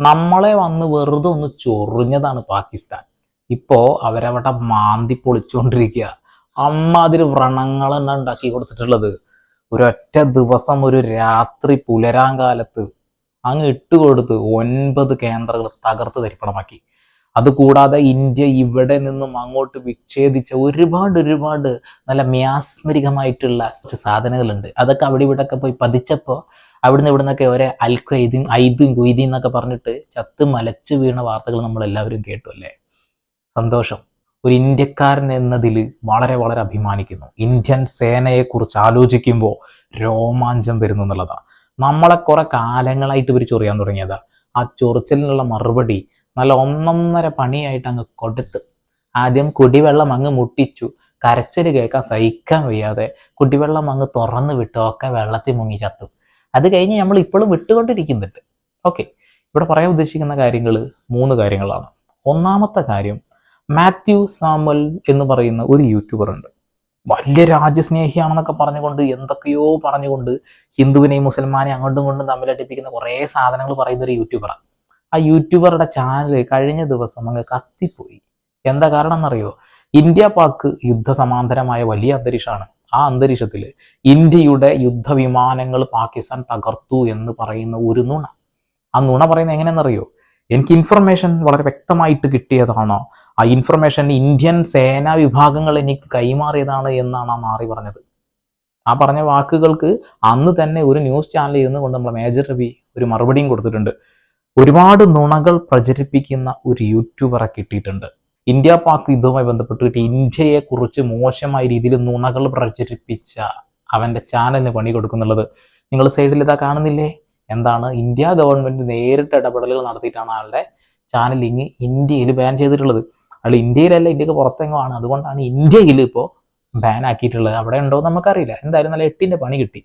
നമ്മളെ വന്ന് വെറുതെ ഒന്ന് ചൊറിഞ്ഞതാണ് പാകിസ്ഥാൻ. ഇപ്പോൾ അവരവിടെ മാന്തി പൊളിച്ചുകൊണ്ടിരിക്കുക അമ്മാതിരി വ്രണങ്ങൾ തന്നെ ഉണ്ടാക്കി കൊടുത്തിട്ടുള്ളത്. ഒരൊറ്റ ദിവസം ഒരു രാത്രി പുലരാൻ കാലത്ത് അങ്ങ് ഇട്ടുകൊടുത്ത് ഒൻപത് കേന്ദ്രങ്ങൾ തകർത്ത് തരിപ്പണമാക്കി. അതുകൂടാതെ ഇന്ത്യ ഇവിടെ നിന്നും അങ്ങോട്ട് വിച്ഛേദിച്ച ഒരുപാട് ഒരുപാട് നല്ല മ്യാസ്മരികമായിട്ടുള്ള സാധനങ്ങളുണ്ട്. അതൊക്കെ അവിടെ ഇവിടെ ഒക്കെ പോയി പതിച്ചപ്പോൾ അവിടുന്ന് ഇവിടുന്നൊക്കെ ഒരേ അൽഖൈദും ഐദും ഗുയ്ദി എന്നൊക്കെ പറഞ്ഞിട്ട് ചത്ത് മലച്ച് വീണ വാർത്തകൾ നമ്മൾ എല്ലാവരും കേട്ടു അല്ലേ? സന്തോഷം. ഒരു ഇന്ത്യക്കാരൻ എന്നതിൽ വളരെ വളരെ അഭിമാനിക്കുന്നു. ഇന്ത്യൻ സേനയെക്കുറിച്ച് ആലോചിക്കുമ്പോൾ രോമാഞ്ചം വരുന്നു എന്നുള്ളതാണ് നമ്മളെ കുറെ കാലങ്ങളായിട്ട് ഇവർ ചൊറിയാൻ തുടങ്ങിയതാ. ആ ചൊറിച്ചിലിനുള്ള മറുപടി നല്ല ഒന്നൊന്നര പണിയായിട്ട് അങ്ങ് കൊടുത്ത്. ആദ്യം കുടിവെള്ളം അങ്ങ് മുട്ടിച്ചു. കരച്ചിൽ കേൾക്കാൻ സഹിക്കാൻ വയ്യാതെ കുടിവെള്ളം അങ്ങ് തുറന്നു വിട്ടു. ഒക്കെ വെള്ളത്തിൽ മുങ്ങി ചത്തു. അത് കഴിഞ്ഞ് നമ്മൾ ഇപ്പോഴും വിട്ടുകൊണ്ടിരിക്കുന്നുണ്ട്. ഓക്കെ ഇവിടെ പറയാൻ ഉദ്ദേശിക്കുന്ന കാര്യങ്ങൾ മൂന്ന് കാര്യങ്ങളാണ്. ഒന്നാമത്തെ കാര്യം മാത്യു സാമുൽ എന്ന് പറയുന്ന ഒരു യൂട്യൂബർ ഉണ്ട്. വലിയ രാജ്യസ്നേഹിയാണെന്നൊക്കെ പറഞ്ഞുകൊണ്ട് എന്തൊക്കെയോ പറഞ്ഞുകൊണ്ട് ഹിന്ദുവിനെയും മുസൽമാനെയും അങ്ങോട്ടും ഇങ്ങോട്ടും തമ്മിലടിപ്പിക്കുന്ന കുറേ സാധനങ്ങൾ പറയുന്ന ഒരു യൂട്യൂബറാണ് ആ യൂട്യൂബറുടെ ചാനൽ കഴിഞ്ഞ ദിവസം അങ്ങ് കത്തിപ്പോയി. എന്താ കാരണം എന്നറിയോ ഇന്ത്യ പാക് യുദ്ധസമാന്തരമായ വലിയ അന്തരീക്ഷമാണ്. ആ അന്തരീക്ഷത്തിൽ ഇന്ത്യയുടെ യുദ്ധവിമാനങ്ങൾ പാകിസ്ഥാൻ തകർത്തു എന്ന് പറയുന്ന ഒരു നുണ. ആ നുണ പറയുന്നത് എങ്ങനെയെന്നറിയോ എനിക്ക് ഇൻഫർമേഷൻ വളരെ വ്യക്തമായിട്ട് കിട്ടിയതാണ്. ആ ഇൻഫർമേഷൻ ഇന്ത്യൻ സേനാ വിഭാഗങ്ങൾ എനിക്ക് കൈമാറിയതാണ് എന്നാണ് ആ മാറി പറഞ്ഞത്. ആ പറഞ്ഞ വാക്കുകൾക്ക് അന്ന് തന്നെ ഒരു ന്യൂസ് ചാനലിൽ ഇരുന്ന് കൊണ്ട് നമ്മൾ മേജർ രവി ഒരു മറുപടിയും കൊടുത്തിട്ടുണ്ട്. ഒരുപാട് നുണകൾ പ്രചരിപ്പിക്കുന്ന ഒരു യൂട്യൂബറെ കിട്ടിയിട്ടുണ്ട്. ഇന്ത്യ പാക് യുദ്ധവുമായി ബന്ധപ്പെട്ടിട്ട് ഇന്ത്യയെ കുറിച്ച് മോശമായ രീതിയിൽ നുണകൾ പ്രചരിപ്പിച്ച അവന്റെ ചാനലിന് പണി കൊടുക്കുന്നുള്ളത്. നിങ്ങൾ സൈഡിൽ ഇതാ കാണുന്നില്ലേ? എന്താണ്? ഇന്ത്യ ഗവൺമെന്റ് നേരിട്ട് ഇടപെടലുകൾ നടത്തിയിട്ടാണ് ആളുടെ ചാനൽ ഇങ്ങ് ഇന്ത്യയിൽ ബാൻ ചെയ്തിട്ടുള്ളത്. അയാൾ ഇന്ത്യയിലല്ല ഇന്ത്യയ്ക്ക് പുറത്തെങ്ങുമാണ്? അതുകൊണ്ടാണ് ഇന്ത്യയിൽ ഇപ്പോൾ ബാൻ ആക്കിയിട്ടുള്ളത്. അവിടെ ഉണ്ടോ നമുക്കറിയില്ല. എന്തായാലും നല്ല എട്ടിന്റെ പണി കിട്ടി.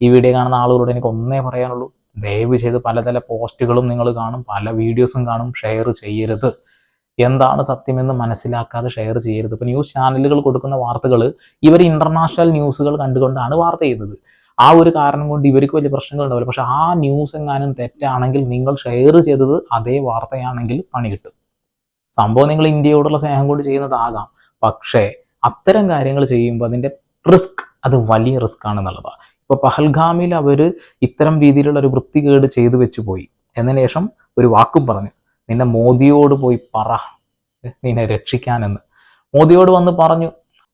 ഈ വീഡിയോ കാണുന്ന ആളുകളോട് എനിക്ക് ഒന്നേ പറയാനുള്ളൂ. ദയവ് ചെയ്ത് പലതല പോസ്റ്റുകളും നിങ്ങൾ കാണും പല വീഡിയോസും കാണും. ഷെയർ ചെയ്യരുത്. എന്താണ് സത്യമെന്ന് മനസ്സിലാക്കാതെ ഷെയർ ചെയ്യരുത്. ഇപ്പൊ ന്യൂസ് ചാനലുകൾ കൊടുക്കുന്ന വാർത്തകൾ ഇവർ ഇന്റർനാഷണൽ ന്യൂസുകൾ കണ്ടുകൊണ്ടാണ് വാർത്ത ചെയ്യുന്നത്. ആ ഒരു കാരണം കൊണ്ട് ഇവർക്ക് വലിയ പ്രശ്നങ്ങൾ ഉണ്ടാവില്ല. പക്ഷെ ആ ന്യൂസ് എങ്ങാനും തെറ്റാണെങ്കിൽ നിങ്ങൾ ഷെയർ ചെയ്തത് അതേ വാർത്തയാണെങ്കിൽ പണി കിട്ടും. സംഭവം നിങ്ങൾ ഇന്ത്യയോടുള്ള സ്നേഹം കൊണ്ട് ചെയ്യുന്നതാകാം. പക്ഷേ അത്തരം കാര്യങ്ങൾ ചെയ്യുമ്പോൾ അതിന്റെ റിസ്ക് അത് വലിയ റിസ്ക് ആണെന്നുള്ളതാണ് ഇപ്പൊ പഹൽഗാമിൽ അവർ ഇത്തരം രീതിയിലുള്ള ഒരു വൃത്തികേട് ചെയ്തു വെച്ച് പോയി എന്നതിന് ശേഷം ഒരു വാക്കും പറഞ്ഞു. നിന്നെ മോദിയോട് പോയി പറ. നിന്നെ രക്ഷിക്കാനെന്ന്. മോദിയോട് വന്ന് പറഞ്ഞു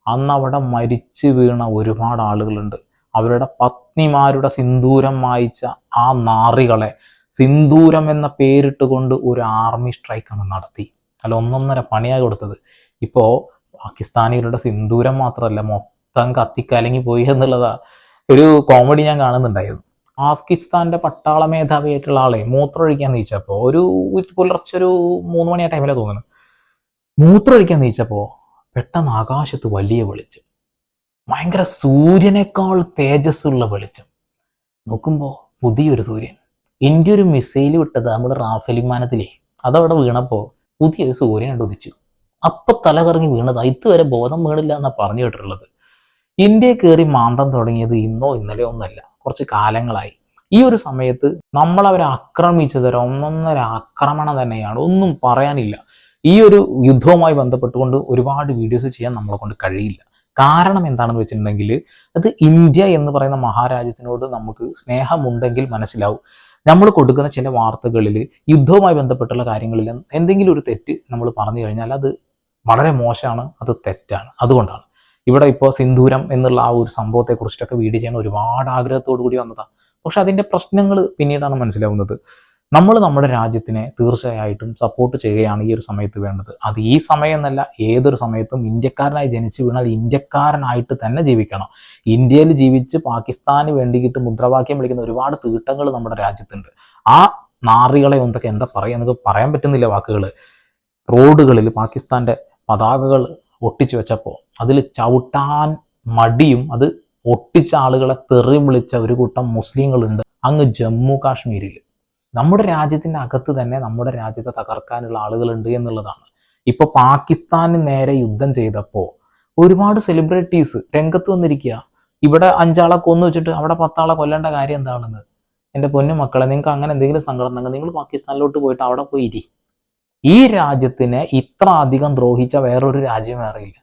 അന്ന് അവിടെ മരിച്ചു വീണ ഒരുപാട് ആളുകളുണ്ട്. അവരുടെ പത്നിമാരുടെ സിന്ദൂരം മായിച്ച ആ നാറികളെ സിന്ദൂരം എന്ന പേരിട്ട് കൊണ്ട് ഒരു ആർമി സ്ട്രൈക്ക് അങ്ങ് നടത്തി. അല്ല ഒന്നൊന്നര പണിയായി കൊടുത്തത്. ഇപ്പോൾ പാകിസ്ഥാനികളുടെ സിന്ദൂരം മാത്രമല്ല മൊത്തം കത്തിക്കലങ്ങി പോയി എന്നുള്ളതാ. ഒരു കോമഡി ഞാൻ കാണുന്നുണ്ടായിരുന്നു. പാകിസ്ഥാന്റെ പട്ടാള മേധാവിയായിട്ടുള്ള ആളെ മൂത്രമൊഴിക്കാൻ നീച്ചപ്പോ ഒരു പുലർച്ചെ ഒരു മൂന്ന് മണി ആ ടൈമിലാണ് തോന്നുന്നു. മൂത്രമൊഴിക്കാൻ നീച്ചപ്പോ പെട്ടെന്ന് ആകാശത്ത് വലിയ വെളിച്ചം. ഭയങ്കര സൂര്യനേക്കാൾ തേജസ്സുള്ള വെളിച്ചം. നോക്കുമ്പോൾ പുതിയൊരു സൂര്യൻ. ഇന്ത്യ ഒരു മിസൈൽ വിട്ടത് നമ്മുടെ റാഫേൽ വിമാനത്തിലേ. അതവിടെ വീണപ്പോൾ പുതിയൊരു സൂര്യൻ ഉദിച്ചു. അപ്പൊ തല കറങ്ങി വീണത്. ഇതുവരെ ബോധം വീണില്ല എന്നാ പറഞ്ഞു കേട്ടിട്ടുള്ളത്. ഇന്ത്യ കയറി മാന്തം തുടങ്ങിയത് ഇന്നോ ഇന്നലെയോ ഒന്നല്ല. കുറച്ച് കാലങ്ങളായി. ഈ ഒരു സമയത്ത് നമ്മൾ അവരെ ആക്രമിച്ചത് ഒന്നൊന്നര ആക്രമണം തന്നെയാണ്. ഒന്നും പറയാനില്ല. ഈ ഒരു യുദ്ധവുമായി ബന്ധപ്പെട്ടുകൊണ്ട് ഒരുപാട് വീഡിയോസ് ചെയ്യാൻ നമ്മളെ കൊണ്ട് കഴിയില്ല. കാരണം എന്താണെന്ന് വെച്ചിട്ടുണ്ടെങ്കിൽ അത് ഇന്ത്യ എന്ന് പറയുന്ന മഹാരാജ്യത്തിനോട് നമുക്ക് സ്നേഹമുണ്ടെങ്കിൽ മനസ്സിലാവും. നമ്മൾ കൊടുക്കുന്ന ചില വാർത്തകളിൽ യുദ്ധവുമായി ബന്ധപ്പെട്ടുള്ള കാര്യങ്ങളിൽ എന്തെങ്കിലും ഒരു തെറ്റ് നമ്മൾ പറഞ്ഞു കഴിഞ്ഞാൽ അത് വളരെ മോശമാണ് അത് തെറ്റാണ്. അതുകൊണ്ടാണ്. ഇവിടെ ഇപ്പോൾ സിന്ദൂരം എന്നുള്ള ആ ഒരു സംഭവത്തെ കുറിച്ചിട്ടൊക്കെ വീഡിയോ ചെയ്യാൻ ഒരുപാട് ആഗ്രഹത്തോടു കൂടി വന്നതാണ് പക്ഷെ അതിന്റെ പ്രശ്നങ്ങൾ പിന്നീടാണ് മനസ്സിലാവുന്നത്. നമ്മൾ നമ്മുടെ രാജ്യത്തിനെ തീർച്ചയായിട്ടും സപ്പോർട്ട് ചെയ്യുകയാണ് ഈ ഒരു സമയത്ത് വേണ്ടത്. അത് ഈ സമയം എന്നല്ല ഏതൊരു സമയത്തും ഇന്ത്യക്കാരനായി ജനിച്ചു വീണാൽ ഇന്ത്യക്കാരനായിട്ട് തന്നെ ജീവിക്കണം. ഇന്ത്യയിൽ ജീവിച്ച് പാകിസ്ഥാന് വേണ്ടിയിട്ട് മുദ്രാവാക്യം വിളിക്കുന്ന ഒരുപാട് തീട്ടങ്ങൾ നമ്മുടെ രാജ്യത്തുണ്ട്. ആ നാറികളെ എന്തൊക്കെ എന്താ പറയുക എന്നൊക്കെ പറയാൻ പറ്റുന്നില്ല വാക്കുകൾ റോഡുകളിൽ പാകിസ്ഥാന്റെ പതാകകൾ ഒട്ടിച്ചു വെച്ചപ്പോൾ അതിൽ ചവിട്ടാൻ മടിയും അത് ഒട്ടിച്ച ആളുകളെ തെറി വിളിച്ച ഒരു കൂട്ടം മുസ്ലിങ്ങളുണ്ട് അങ്ങ് ജമ്മു കാശ്മീരിൽ. നമ്മുടെ രാജ്യത്തിന്റെ അകത്ത് തന്നെ നമ്മുടെ രാജ്യത്തെ തകർക്കാനുള്ള ആളുകളുണ്ട് എന്നുള്ളതാണ്. ഇപ്പൊ പാകിസ്ഥാന് നേരെ യുദ്ധം ചെയ്തപ്പോൾ ഒരുപാട് സെലിബ്രിറ്റീസ് രംഗത്ത് വന്നിരിക്കുക. ഇവിടെ അഞ്ചാളെ കൊന്നു വെച്ചിട്ട് അവിടെ പത്താളെ കൊല്ലേണ്ട കാര്യം എന്താണെന്ന്? എന്റെ പൊന്നു മക്കളെ നിങ്ങൾക്ക് അങ്ങനെ എന്തെങ്കിലും സങ്കടം നിങ്ങൾ പാകിസ്ഥാനിലോട്ട് പോയിട്ട് അവിടെ പോയി ഇരി. ഈ രാജ്യത്തിനെ ഇത്ര അധികം ദ്രോഹിച്ച വേറൊരു രാജ്യം വേറെയില്ല.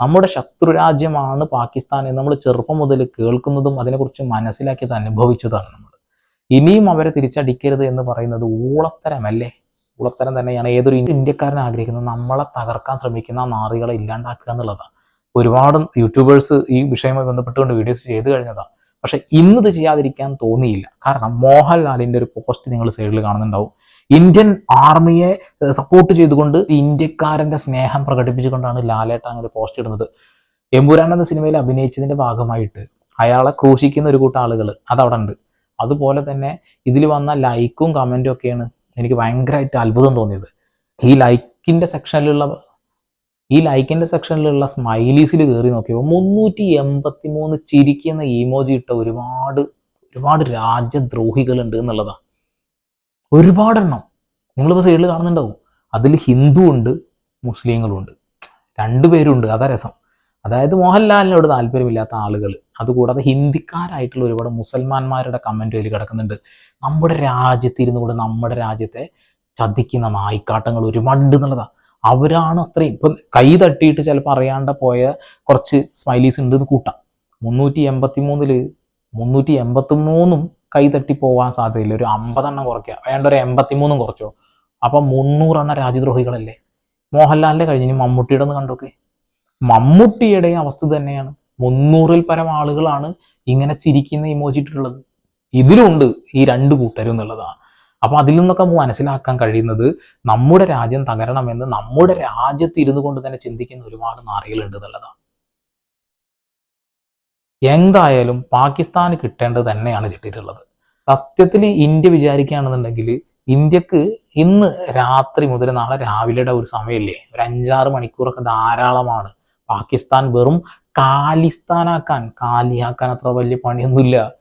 നമ്മുടെ ശത്രു രാജ്യമാണ് പാകിസ്ഥാൻ എന്ന് നമ്മൾ ചെറുപ്പം മുതൽ കേൾക്കുന്നതും അതിനെക്കുറിച്ച് മനസ്സിലാക്കിയത് അനുഭവിച്ചതാണ് നമ്മൾ. ഇനിയും അവരെ തിരിച്ചടിക്കരുത് എന്ന് പറയുന്നത് ഊളത്തരമല്ലേ ഊളത്തരം തന്നെയാണ്. ഏതൊരു ഇന്ത്യക്കാരൻ ആഗ്രഹിക്കുന്നത് നമ്മളെ തകർക്കാൻ ശ്രമിക്കുന്ന നാറികളെ ഇല്ലാണ്ടാക്കുക എന്നുള്ളതാണ് ഒരുപാട് യൂട്യൂബേഴ്സ് ഈ വിഷയവുമായി ബന്ധപ്പെട്ടുകൊണ്ട് വീഡിയോസ് ചെയ്തു കഴിഞ്ഞതാണ് പക്ഷെ ഇന്നത് ചെയ്യാതിരിക്കാൻ തോന്നിയില്ല. കാരണം മോഹൻലാലിന്റെ ഒരു പോസ്റ്റ് നിങ്ങൾ സൈഡിൽ കാണുന്നുണ്ടാവും. ഇന്ത്യൻ ആർമിയെ സപ്പോർട്ട് ചെയ്തുകൊണ്ട് ഇന്ത്യക്കാരന്റെ സ്നേഹം പ്രകടിപ്പിച്ചുകൊണ്ടാണ് ലാലേട്ട അങ്ങനെ പോസ്റ്റ് ഇടുന്നത്. എമ്പുരാൻ എന്ന സിനിമയിൽ അഭിനയിച്ചതിന്റെ ഭാഗമായിട്ട് അയാളെ ക്രൂശിക്കുന്ന ഒരു കൂട്ടം ആളുകൾ അതവിടെ ഉണ്ട്. അതുപോലെ തന്നെ ഇതിൽ വന്ന ലൈക്കും കമന്റും ഒക്കെയാണ് എനിക്ക് ഭയങ്കരമായിട്ട് അത്ഭുതം തോന്നിയത്. ഈ ലൈക്കിന്റെ സെക്ഷനിലുള്ള ഈ ലൈക്കിന്റെ സെക്ഷനിലുള്ള സ്മൈലീസിൽ കയറി നോക്കിയപ്പോൾ മുന്നൂറ്റി എൺപത്തി മൂന്ന് ചിരിക്കുന്ന ഇമോജി ഇട്ട ഒരുപാട് ഒരുപാട് രാജ്യദ്രോഹികളുണ്ട് എന്നുള്ളതാണ്. ഒരുപാടെണ്ണം. നിങ്ങളിപ്പോൾ സൈഡിൽ കാണുന്നുണ്ടാവും. അതിൽ ഹിന്ദു ഉണ്ട് മുസ്ലിങ്ങളുണ്ട് രണ്ടുപേരുണ്ട് അതാ രസം. അതായത് മോഹൻലാലിനോട് താല്പര്യമില്ലാത്ത ആളുകൾ അതുകൂടാതെ ഹിന്ദിക്കാരായിട്ടുള്ള ഒരുപാട് മുസൽമാന്മാരുടെ കമന്റ് അതിൽ കിടക്കുന്നുണ്ട്. നമ്മുടെ രാജ്യത്തിരുന്നു കൊണ്ട് നമ്മുടെ രാജ്യത്തെ ചതിക്കുന്ന നായിക്കാട്ടങ്ങൾ ഒരുപാട് എന്നുള്ളതാണ് അവരാണ് അത്രയും. ഇപ്പം കൈ തട്ടിയിട്ട് ചിലപ്പോൾ അറിയാണ്ട് പോയ കുറച്ച് സ്മൈലീസ് ഉണ്ട് എന്ന് കൂട്ടാം. മുന്നൂറ്റി എൺപത്തി മൂന്നിൽ മുന്നൂറ്റി എൺപത്തി മൂന്നും കൈ തട്ടി പോകാൻ സാധ്യതയില്ല. ഒരു അമ്പതെണ്ണം കുറയ്ക്കുക. വേണ്ട ഒരു എൺപത്തി മൂന്നും കുറച്ചോ. അപ്പം മുന്നൂറെണ്ണം രാജ്യദ്രോഹികളല്ലേ? മോഹൻലാലിന്റെ കഴിഞ്ഞ് മമ്മൂട്ടിയുടെ ഒന്ന് കണ്ടോക്കെ. മമ്മൂട്ടിയുടെ അവസ്ഥ തന്നെയാണ്. മുന്നൂറിൽ പരം ആളുകളാണ് ഇങ്ങനെ ചിരിക്കുന്ന ഇമോജി ഇട്ടിട്ടുള്ളത്. ഇതിലുണ്ട് ഈ രണ്ട് കൂട്ടരും എന്നുള്ളതാണ്. അപ്പോൾ അതിൽ നിന്നൊക്കെ മനസ്സിലാക്കാൻ കഴിയുന്നത് നമ്മുടെ രാജ്യം തകരണമെന്ന് നമ്മുടെ രാജ്യത്ത് ഇരുന്നു കൊണ്ട് തന്നെ ചിന്തിക്കുന്ന ഒരുപാട് നാറികളുണ്ട് എന്നുള്ളതാണ്. എന്തായാലും പാകിസ്ഥാന് കിട്ടേണ്ടത് തന്നെയാണ് കിട്ടിയിട്ടുള്ളത്. സത്യത്തിൽ ഇന്ത്യ വിചാരിക്കുകയാണെന്നുണ്ടെങ്കിൽ ഇന്ത്യയ്ക്ക് ഇന്ന് രാത്രി മുതൽ നാളെ രാവിലെയുടെ ഒരു സമയമില്ലേ? ഒരു അഞ്ചാറ് മണിക്കൂറൊക്കെ ധാരാളമാണ് പാകിസ്ഥാൻ വെറും കാലിസ്ഥാനാക്കാൻ കാലിയാക്കാൻ അത്ര വലിയ പണിയൊന്നുമില്ല.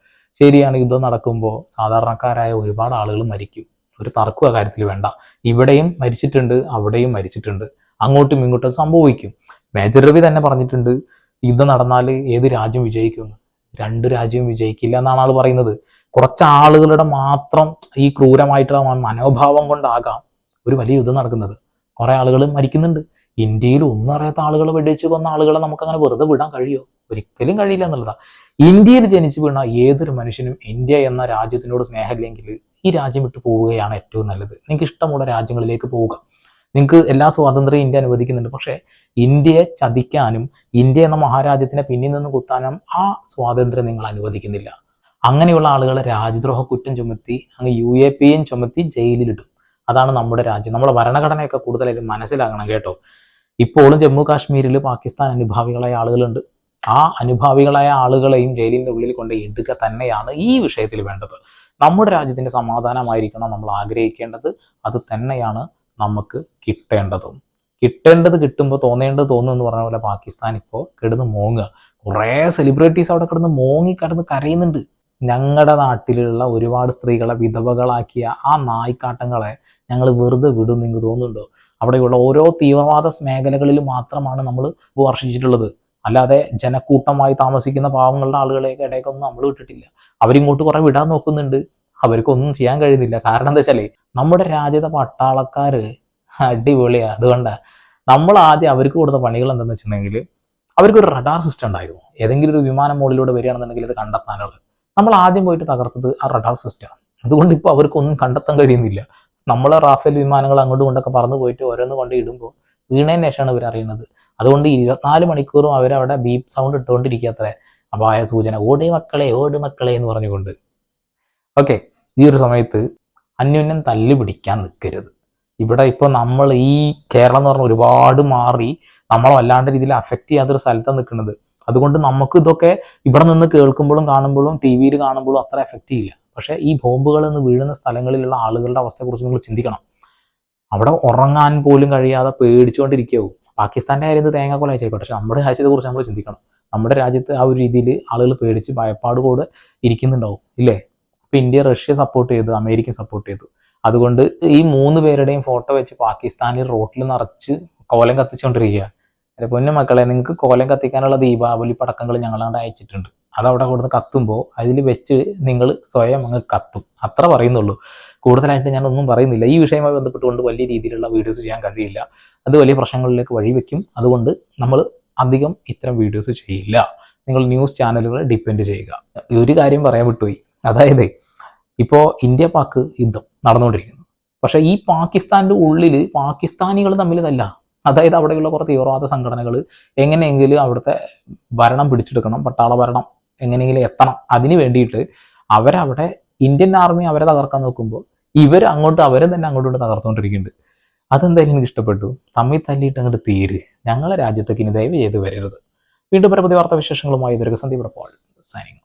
ശരിയാണ് യുദ്ധം നടക്കുമ്പോൾ സാധാരണക്കാരായ ഒരുപാട് ആളുകൾ മരിക്കും. ഒരു തർക്കം കാര്യത്തിൽ വേണ്ട. ഇവിടെയും മരിച്ചിട്ടുണ്ട് അവിടെയും മരിച്ചിട്ടുണ്ട്. അങ്ങോട്ടും ഇങ്ങോട്ടും സംഭവിക്കും. മേജർ രവി തന്നെ പറഞ്ഞിട്ടുണ്ട് യുദ്ധം നടന്നാൽ ഏത് രാജ്യം വിജയിക്കുമെന്ന് രണ്ട് രാജ്യവും വിജയിക്കില്ല എന്നാണ് ആൾ പറയുന്നത്. കുറച്ച് ആളുകളുടെ മാത്രം ഈ ക്രൂരമായിട്ടുള്ള മനോഭാവം കൊണ്ടാകാം ഒരു വലിയ യുദ്ധം നടക്കുന്നത്. കുറേ ആളുകൾ മരിക്കുന്നുണ്ട്. ഇന്ത്യയിൽ ഒന്നും അറിയാത്ത ആളുകൾ വെടിവെച്ച് കൊന്ന ആളുകളെ നമുക്ക് അങ്ങനെ വെറുതെ വിടാൻ കഴിയുമോ ഒരിക്കലും കഴിയില്ല എന്നുള്ളതാണ് ഇന്ത്യയിൽ ജനിച്ചു വീണ ഏതൊരു മനുഷ്യനും ഇന്ത്യ എന്ന രാജ്യത്തിനോട് സ്നേഹമില്ലെങ്കിൽ ഈ രാജ്യം വിട്ടു പോവുകയാണ് ഏറ്റവും നല്ലത്. നിങ്ങൾക്ക് ഇഷ്ടമുള്ള രാജ്യങ്ങളിലേക്ക് പോവുക. നിങ്ങൾക്ക് എല്ലാ സ്വാതന്ത്ര്യവും ഇന്ത്യ അനുവദിക്കുന്നുണ്ട്. പക്ഷേ ഇന്ത്യയെ ചതിക്കാനും ഇന്ത്യ എന്ന മഹാരാജ്യത്തിനെ പിന്നിൽ നിന്ന് കുത്താനും ആ സ്വാതന്ത്ര്യം നിങ്ങൾ അനുവദിക്കുന്നില്ല. അങ്ങനെയുള്ള ആളുകളെ രാജ്യദ്രോഹ കുറ്റം ചുമത്തി അങ്ങ് യു എ പിയും ചുമത്തി ജയിലിലിടും. അതാണ് നമ്മുടെ രാജ്യം. നമ്മുടെ ഭരണഘടനയൊക്കെ കൂടുതലായിട്ട് മനസ്സിലാക്കണം കേട്ടോ. ഇപ്പോഴും ജമ്മു കാശ്മീരിൽ പാകിസ്ഥാൻ അനുഭാവികളായ ആളുകളുണ്ട്. ആ അനുഭാവികളായ ആളുകളെയും ജയിലിന്റെ ഉള്ളിൽ കൊണ്ട് ഇടുക തന്നെയാണ് ഈ വിഷയത്തിൽ വേണ്ടത്. നമ്മുടെ രാജ്യത്തിന്റെ സമാധാനമായിരിക്കണം നമ്മൾ ആഗ്രഹിക്കേണ്ടത്. അത് തന്നെയാണ് നമുക്ക് കിട്ടേണ്ടതും. കിട്ടേണ്ടത് കിട്ടുമ്പോൾ തോന്നേണ്ടത് തോന്നുന്നു എന്ന് പറഞ്ഞ പോലെ പാകിസ്ഥാൻ ഇപ്പോൾ കിടന്ന് മോങ്ങുക. കുറേ സെലിബ്രിറ്റീസ് അവിടെ കിടന്ന് മോങ്ങി കിടന്ന് കരയുന്നുണ്ട്. ഞങ്ങളുടെ നാട്ടിലുള്ള ഒരുപാട് സ്ത്രീകളെ വിധവകളാക്കിയ ആ നായ്ക്കാട്ടങ്ങളെ ഞങ്ങൾ വെറുതെ വിടും നിങ്ങൾക്ക് തോന്നുന്നുണ്ടോ? അവിടെയുള്ള ഓരോ തീവ്രവാദ മേഖലകളിൽ മാത്രമാണ് നമ്മൾ വർഷിച്ചിട്ടുള്ളത്. അല്ലാതെ ജനക്കൂട്ടമായി താമസിക്കുന്ന പാവങ്ങളുടെ ആളുകളെയൊക്കെ ഇടയ്ക്കൊന്നും നമ്മൾ വിട്ടിട്ടില്ല. അവരിങ്ങോട്ട് കുറേ വിടാൻ നോക്കുന്നുണ്ട്. അവർക്കൊന്നും ചെയ്യാൻ കഴിയുന്നില്ല. കാരണം എന്താ വെച്ചാലേ നമ്മുടെ രാജ്യത്തെ പട്ടാളക്കാർ അടിപൊളിയാണ് അതുകൊണ്ടാ നമ്മൾ ആദ്യം അവർക്ക് കൊടുത്ത പണികൾ എന്താണെന്ന് വെച്ചിട്ടുണ്ടെങ്കിൽ അവർക്കൊരു റഡാർ സിസ്റ്റം ഉണ്ടായിരുന്നു. ഏതെങ്കിലും ഒരു വിമാനം മുകളിലൂടെ വരികയാണെന്നുണ്ടെങ്കിൽ ഇത് കണ്ടെത്താനുള്ളത്. നമ്മൾ ആദ്യം പോയിട്ട് തകർത്തത് ആ റഡാർ സിസ്റ്റമാണ് അതുകൊണ്ട് ഇപ്പോൾ അവർക്കൊന്നും കണ്ടെത്താൻ കഴിയുന്നില്ല. നമ്മളെ റാഫേൽ വിമാനങ്ങൾ അങ്ങോട്ടും കൊണ്ടൊക്കെ പറന്നു പോയിട്ട് ഓരോന്ന് കൊണ്ട് ഇടുമ്പോൾ വീണതിന് ശേഷമാണ് ഇവർ അറിയുന്നത്. അതുകൊണ്ട് ഇരുപത്തിനാല് മണിക്കൂറും അവരവിടെ ബീപ്പ് സൗണ്ട് ഇട്ടുകൊണ്ടിരിക്കാത്ത അപായ സൂചന. ഓടി മക്കളെ ഓടി മക്കളെ എന്ന് പറഞ്ഞുകൊണ്ട്. ഓക്കെ ഈ ഒരു സമയത്ത് അന്യോന്യം തല്ലി പിടിക്കാൻ നിൽക്കരുത് ഇവിടെ ഇപ്പോൾ നമ്മൾ ഈ കേരളം എന്ന് പറഞ്ഞ ഒരുപാട് മാറി നമ്മളെ വല്ലാണ്ട് രീതിയിൽ അഫക്റ്റ് ചെയ്യാത്തൊരു സ്ഥലത്താണ് നിൽക്കുന്നത്. അതുകൊണ്ട് നമുക്ക് ഇതൊക്കെ ഇവിടെ നിന്ന് കേൾക്കുമ്പോഴും കാണുമ്പോഴും ടി വിയിൽ കാണുമ്പോഴും അത്ര എഫക്റ്റ് ചെയ്യില്ല. പക്ഷേ ഈ ബോംബുകൾ എന്ന് വീഴുന്ന സ്ഥലങ്ങളിലുള്ള ആളുകളുടെ അവസ്ഥയെക്കുറിച്ച് നിങ്ങൾ ചിന്തിക്കണം. അവിടെ ഉറങ്ങാൻ പോലും കഴിയാതെ പേടിച്ചുകൊണ്ടിരിക്കാവും പാകിസ്ഥാന്റെ കാര്യം തേങ്ങ കൊല വെച്ചേക്കും പക്ഷെ നമ്മുടെ രാജ്യത്തെക്കുറിച്ച് നമ്മൾ ചിന്തിക്കണം. നമ്മുടെ രാജ്യത്ത് ആ ഒരു രീതിയിൽ ആളുകൾ പേടിച്ച് ഭയപ്പാട് കൂടെ ഇരിക്കുന്നുണ്ടാവും. ഇല്ലേ? ഇപ്പൊ ഇന്ത്യ റഷ്യ സപ്പോർട്ട് ചെയ്തു അമേരിക്ക സപ്പോർട്ട് ചെയ്തു. അതുകൊണ്ട് ഈ മൂന്ന് പേരുടെയും ഫോട്ടോ വെച്ച് പാകിസ്ഥാനിൽ റോട്ടിൽ നിറച്ച് കോലം കത്തിച്ചുകൊണ്ടിരിക്കുക എന്റെ പൊന്നു മക്കളെ നിങ്ങൾക്ക് കോലം കത്തിക്കാനുള്ള ദീപാവലി പടക്കങ്ങൾ ഞങ്ങളാണ്ട് അയച്ചിട്ടുണ്ട്. അത് അവിടെ കൊടുത്ത് കത്തുമ്പോൾ അതിൽ വെച്ച് നിങ്ങൾ സ്വയം അങ്ങ് കത്തും. അത്ര പറയുന്നുള്ളൂ. കൂടുതലായിട്ട് ഞാനൊന്നും പറയുന്നില്ല. ഈ വിഷയവുമായി ബന്ധപ്പെട്ടുകൊണ്ട് വലിയ രീതിയിലുള്ള വീഡിയോസ് ചെയ്യാൻ കഴിയില്ല. അത് വലിയ പ്രശ്നങ്ങളിലേക്ക് വഴിവെക്കും അതുകൊണ്ട് നമ്മൾ അധികം ഇത്തരം വീഡിയോസ് ചെയ്യില്ല. നിങ്ങൾ ന്യൂസ് ചാനലുകളെ ഡിപ്പെൻഡ് ചെയ്യുക. ഒരു കാര്യം പറയാൻ വിട്ടുപോയി. അതായത് ഇപ്പോൾ ഇന്ത്യ പാക്ക് യുദ്ധം നടന്നുകൊണ്ടിരിക്കുന്നു. പക്ഷേ ഈ പാകിസ്ഥാന്റെ ഉള്ളിൽ പാകിസ്ഥാനികൾ തമ്മിൽ തല്ല അതായത് അവിടെയുള്ള കുറേ തീവ്രവാദ സംഘടനകൾ എങ്ങനെയെങ്കിലും അവിടുത്തെ ഭരണം പിടിച്ചെടുക്കണം പട്ടാള ഭരണം എങ്ങനെയെങ്കിലും എത്തണം. അതിന് വേണ്ടിയിട്ട് അവരവിടെ ഇന്ത്യൻ ആർമി അവരെ തകർക്കാൻ നോക്കുമ്പോൾ ഇവർ അങ്ങോട്ട് അവരെ തന്നെ അങ്ങോട്ട് തകർത്തുകൊണ്ടിരിക്കുന്നുണ്ട്. അതെന്തായാലും എനിക്ക് ഇഷ്ടപ്പെട്ടു. തമ്മിൽ തല്ലിയിട്ട് അങ്ങോട്ട് തീര്. ഞങ്ങളെ രാജ്യത്തേക്ക് ഇനി ദയവ് ചെയ്ത് വരരുത്. വീണ്ടും പല പുതിയ വാർത്താ വിശേഷങ്ങളുമായി ദീർഘസന്ധി ഇപ്പോൾ സൈനിങ്